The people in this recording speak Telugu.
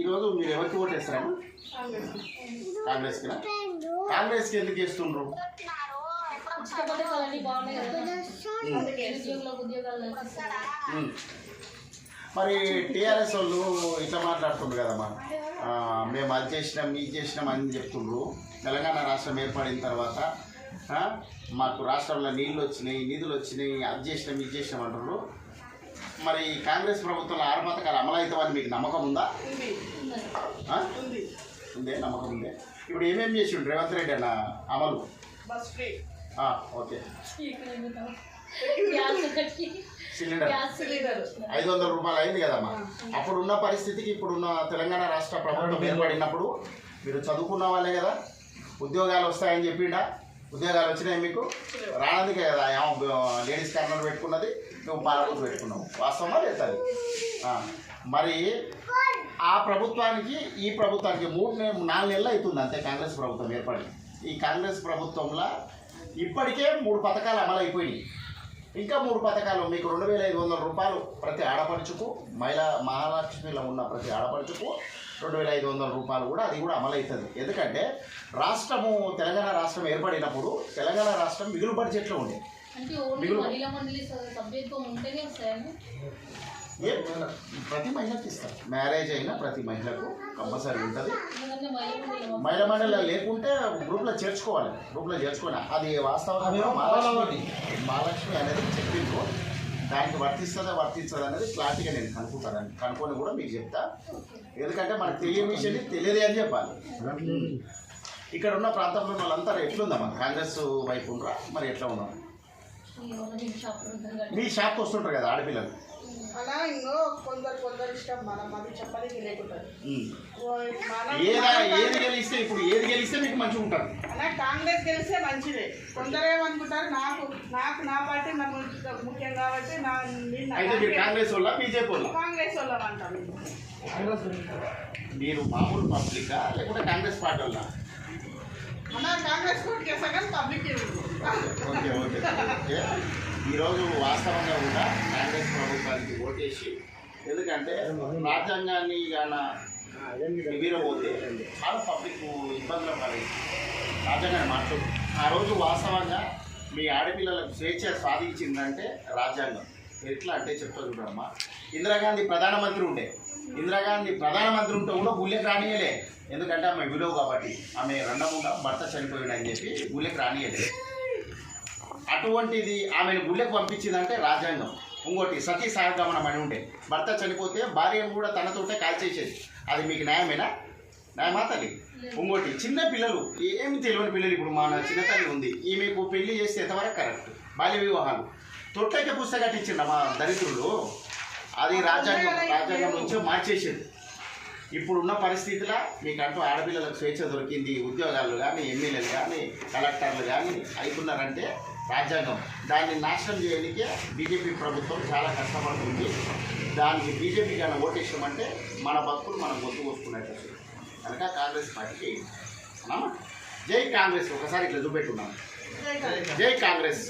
ఈరోజు మీరు ఎవరికి ఓటేస్తారమ్మా కాంగ్రెస్కి. కాంగ్రెస్కి ఎందుకు వేస్తుండ్రు. మరి టీఆర్ఎస్ వాళ్ళు ఇట్లా మాట్లాడుతుండ్రు కదమ్మా. మేము అది చేసినాం ఇది చేసినాం అని చెప్తుండ్రు. తెలంగాణ రాష్ట్రం ఏర్పడిన తర్వాత మాకు రాష్ట్రంలో నీళ్ళు వచ్చినాయి నిధులు వచ్చినాయి అది చేసినాం ఇది చేసినాం అంటున్నారు మరి కాంగ్రెస్ ప్రభుత్వంలో ఆరు పథకాలు అమలు అవుతామని మీకు నమ్మకం ఉందా? ఆ? ఉందే. నమ్మకం ఉందే? ఇప్పుడు ఏమేమి చేసిండు రేవంత్ రెడ్డి అన్న అమలు? Bus free. ఆ, ఓకే. సిలిండర్. ఐదు వందల రూపాయలు అయింది కదమ్మా. అప్పుడు ఉన్న పరిస్థితికి ఇప్పుడున్న తెలంగాణ రాష్ట్ర ప్రభుత్వం ఏర్పడినప్పుడు మీరు చదువుకున్న వాళ్ళే కదా? ఉద్యోగాలు వస్తాయని చెప్పిండా? ఉద్యోగాలు వచ్చినాయి మీకు? రానందుకే కదా లేడీస్ కార్నర్ పెట్టుకున్నది నువ్వు పాలకులు పెట్టుకున్నావు వాస్తవమా లేదు మరి ఆ ప్రభుత్వానికి ఈ ప్రభుత్వానికి మూడు నె- నాలుగు నెలలు అవుతుంది అంతే కాంగ్రెస్ ప్రభుత్వం ఏర్పడి. ఈ కాంగ్రెస్ ప్రభుత్వంలో ఇప్పటికే మూడు పథకాలు అమలు అయిపోయినాయి. ఇంకా మూడు పథకాలు మీకు రెండు వేల ఐదు వందల రూపాయలు ప్రతి ఆడపడుచుకు మహిళా మహాలక్ష్మిలో ఉన్న ప్రతి ఆడపడుచుకు రెండు వేల ఐదు వందల రూపాయలు కూడా అది కూడా అమలవుతుంది. ఎందుకంటే రాష్ట్రము తెలంగాణ రాష్ట్రం ఏర్పడినప్పుడు తెలంగాణ రాష్ట్రం మిగులు బడ్జెట్లో ఉండే. అంటే ఓన్లీ మిగులు- ప్రతి మహిళకి ఇస్తారు. మ్యారేజ్ అయినా ప్రతి మహిళకు కంపల్సరీ ఉంటుంది. మహిళా మండలి లేకుంటే గ్రూప్లో చేర్చుకోవాలి. గ్రూప్లో చేర్చుకోవాలి అది వాస్తవంగా మహాలక్ష్మి. మహాలక్ష్మి అనేది చెప్పిండ్రు. దానికి వర్తిస్తుందా వర్తిస్తుందా అనేది క్లారిటీగా నేను కనుక్కుంటాను. కనుక్కొని కూడా మీకు చెప్తా. ఎందుకంటే మనకు తెలియని విషయం తెలియదు అని చెప్పాలి. ఇక్కడ ఉన్న ప్రాంతంలో ఉన్న వాళ్ళంతా ఎట్లుందమ్మా కాంగ్రెస్ వైపు ఉండరా? మరి ఎట్లా కాబట్టి. మీ షాప్కి వస్తుంటారు కదా ఆడపిల్లలు. అలా ఇంకో కొందరు కొందరు ఇష్టం మనం అది చెప్పడానికి లేకుంటుంది ఏదా ఏది గెలిస్తే ఇప్పుడు ఏది గెలిస్తే మీకు మంచిగా ఉంటుంది అలా కాంగ్రెస్ గెలిస్తే మంచిదే. కొందరు ఏమనుకుంటారు నాకు నాకు నా పార్టీ నాకు ముఖ్యం కాబట్టి నా అయితే మీరు కాంగ్రెస్ వల్ల బీజేపీ వల్ల కాంగ్రెస్ వాళ్ళం అంటాం మీరు మామూలు పబ్లికా లేకుంటే కాంగ్రెస్ పార్టీ వల్ల మన Congress public okay okay okay. ఈరోజు వాస్తవంగా కూడా కాంగ్రెస్ ప్రభుత్వానికి ఓటేసి ఎందుకంటే రాజ్యాంగాన్ని గాన వీరబోతే చాలా పబ్లిక్ ఇబ్బందులు పడి రాజ్యాంగాన్ని మాట్లాడు ఆ రోజు వాస్తవంగా మీ ఆడపిల్లలకు స్వేచ్ఛ సాధించిందంటే రాజ్యాంగం. ఎట్లా అంటే చెప్తా చూడమ్మా. ఇందిరాగాంధీ ప్రధానమంత్రి ఉండే. ఇందిరాగాంధీ ప్రధానమంత్రి ఉంటే కూడా గుళ్ళెకి రానియలే. ఎందుకంటే ఆమె విలువ కాబట్టి. ఆమె రెండముగా భర్త చనిపోయాడు అని చెప్పి గుళ్ళెకి రానియలే. అటువంటిది ఆమెను గుళ్ళకు పంపించిందంటే రాజ్యాంగం. ఇంకోటి సతీ సహగమనం అని ఉండే భర్త చనిపోతే భార్యను కూడా తనతోటే కాల్చేసేది. అది మీకు న్యాయమేనా? న్యాయమా తల్లి? ఇంకోటి చిన్న పిల్లలు ఏమి తెలియని పిల్లలు ఇప్పుడు మా చిన్న తల్లి ఉంది. ఈమెకు పెళ్ళి చేస్తే ఎంతవరకు కరెక్ట్? బాల్య వివాహాలు. తొట్టైతే పుస్తకం కట్టించిండ మా దరిద్రులు అది రాజ్యాంగం రాజ్యాంగం నుంచి మార్చేసేది ఇప్పుడున్న పరిస్థితిలో మీకంటూ ఆడపిల్లలకు స్వేచ్ఛ దొరికింది. ఉద్యోగాలు కానీ ఎమ్మెల్యేలు కానీ కలెక్టర్లు కానీ అవుతున్నారంటే రాజ్యాంగం. దాన్ని నాశనం చేయడానికే బీజేపీ ప్రభుత్వం చాలా కష్టపడుతుంది. దానికి బీజేపీ కానీ ఓటేసామంటే మన భక్తులు మనం గొంతు కోసుకున్నట్టు కనుక కాంగ్రెస్ పార్టీకి జై కాంగ్రెస్. ఒకసారి ఇట్లా చూపెట్టున్నాను జై కాంగ్రెస్.